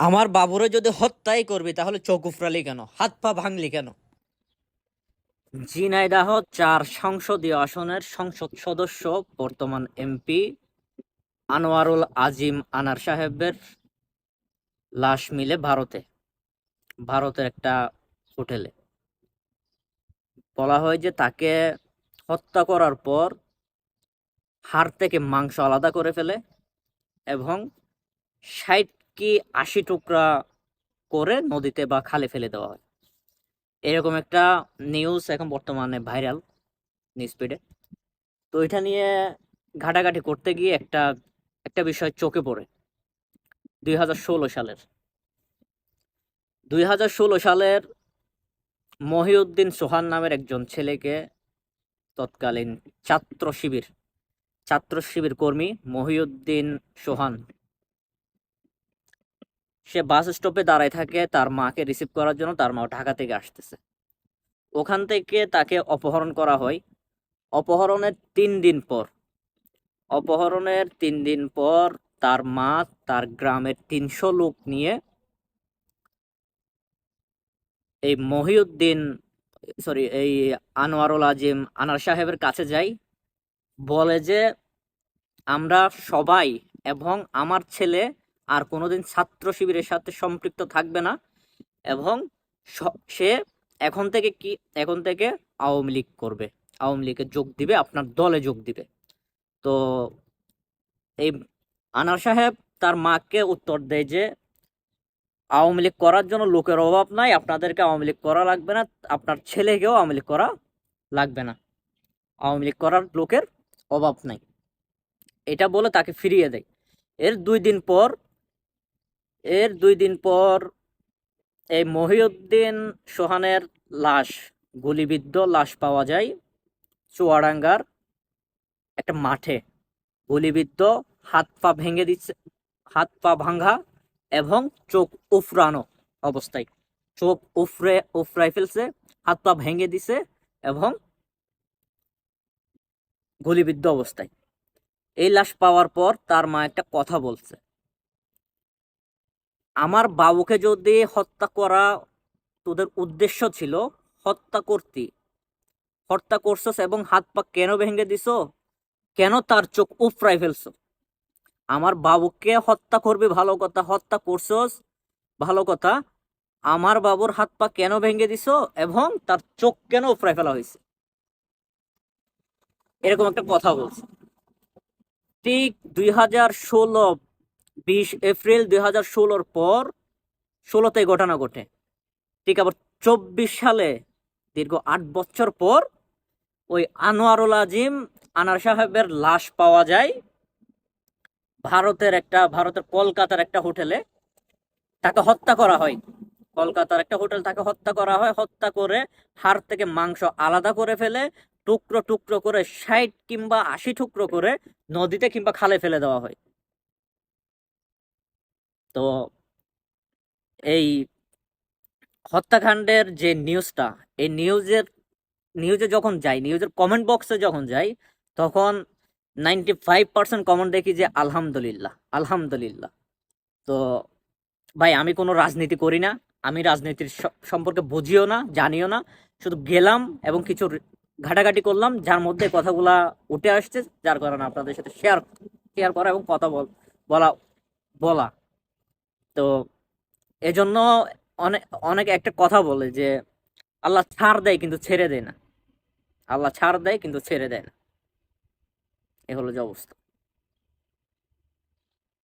আমার বাবুরে যদি হত্যাই করবি, তাহলে চোখ উফরালি কেন? হাত পা ভাঙলি কেন? ঝিনাইদাহ চার সংসদীয় আসনের সংসদ সদস্য, বর্তমান এমপি আনোয়ারুল আজিম আনার সাহেবের লাশ মিলে ভারতে, ভারতের একটা হোটেলে। বলা হয় যে তাকে হত্যা করার পর হাড় থেকে মাংস আলাদা করে ফেলে এবং ষাট কি আশি টুকরা করে নদীতে বা খালে ফেলে দেওয়া হয়? এরকম একটা নিউজ এখন বর্তমানে ভাইরাল নিউজ ফিডে তো এটা নিয়ে ঘাটাঘাটি করতে গিয়ে একটা একটা বিষয় চোখে পড়ে। দুই হাজার ষোলো সালের। দুই হাজার ষোলো সালের মহিউদ্দিন সোহান নামের একজন ছেলেকে তৎকালীন ছাত্র শিবির ছাত্র শিবির কর্মী মহিউদ্দিন সোহান সে বাস স্টপে দাঁড়ায় থাকে তার মাকে রিসিভ করার জন্য, তার মা ঢাকা থেকে আসতেছে। ওখান থেকে তাকে অপহরণ করা হয়। অপহরণের তিন দিন পর, অপহরণের তিন দিন পর তার মা তার গ্রামের তিনশো লোক নিয়ে এই মহিউদ্দিন সরি এই আনোয়ারুল আজিম, আনার সাহেবের কাছে যাই। বলে যে, আমরা সবাই এবং আমার ছেলে আর কোনোদিন ছাত্র শিবিরের সাথে সম্পৃক্ত থাকবে না এবং স- এখন থেকে কি, এখন থেকে আওয়ামী লীগ করবে। আওয়ামী লীগে যোগ দিবে, আপনার দলে যোগ দিবে। তো এই আনার সাহেব তার মাকে উত্তর দেয় যে, আওয়ামী লীগ করার জন্য লোকের অভাব নাই, আপনাদেরকে আওয়ামী লীগ করা লাগবে না, আপনার ছেলেকেও আওয়ামী লীগ করা লাগবে না। আওয়ামী লীগ করার লোকের অভাব নাই। এটা বলে তাকে ফিরিয়ে দেয়। এর দুই দিন পর এর দুই দিন পর এই মহিউদ্দিন সোহানের লাশ, গুলিবিদ্ধ লাশ পাওয়া যায় চুয়াডাঙ্গার একটা মাঠে। গুলিবিদ্ধ, হাত পা ভেঙে দিচ্ছে হাত পা ভাঙা এবং চোখ উফরানো অবস্থায়। চোখ উফরে উফরাই ফেলছে, হাত পা ভেঙে দিছে এবং গুলিবিদ্ধ অবস্থায়। এই লাশ পাওয়ার পর তার মা একটা কথা বলছে। আমার বাবুকে যদি হত্যা করা তোদের উদ্দেশ্য ছিল, হত্যা করতি। হত্যা করছস এবং হাত পা কেন ভেঙে দিছ? কেন তার চোখ উফরাই ফেলছো? আমার বাবুকে হত্যা করবি ভালো কথা, হত্যা করছস ভালো কথা, আমার বাবুর হাত পা কেন ভেঙে দিছ এবং তার চোখ কেন উফরাই ফেলা হয়েছে এরকম একটা কথা বলছে। ঠিক দুই হাজার ষোলো বিশ এপ্রিল দুই হাজার ষোলোর পর ষোলোতে ঘটনা ঘটে। ঠিক আবার চব্বিশ সালে দীর্ঘ আট বছর পর ওই আনোয়ারুল আজিম, আনার সাহেবের লাশ পাওয়া যায় ভারতের একটা, ভারতের কলকাতার একটা হোটেলে। তাকে হত্যা করা হয়। কলকাতার একটা হোটেল তাকে হত্যা করা হয়। হত্যা করে হাড় থেকে মাংস আলাদা করে ফেলে, টুকরো টুকরো করে ষাট কিংবা আশি টুকরো করে নদীতে কিংবা খালে ফেলে দেওয়া হয়। তো এই হত্যাকাণ্ডের যে নিউজটা এই নিউজের নিউজে যখন যাই নিউজের কমেন্ট বক্সে যখন যাই, তখন নাইনটি ফাইভ পার্সেন্ট কমেন্ট দেখি যে আলহামদুলিল্লাহ আলহামদুলিল্লাহ। তো ভাই, আমি কোনো রাজনীতি করি না, আমি রাজনীতির সম্পর্কে বুঝিও না, জানিও না। শুধু গেলাম এবং কিছু ঘাটাঘাটি করলাম, যার মধ্যে কথাগুলা উঠে আসছে, যার কারণে আপনাদের সাথে শেয়ার শেয়ার করা এবং কথা বলা বলা। তো এজন্য অনেক অনেকে একটা কথা বলে যে, আল্লাহ ছাড় দেয় কিন্তু ছেড়ে দেয় না। আল্লাহ ছাড় দেয় কিন্তু ছেড়ে দেয় না। এ হলো যে অবস্থা।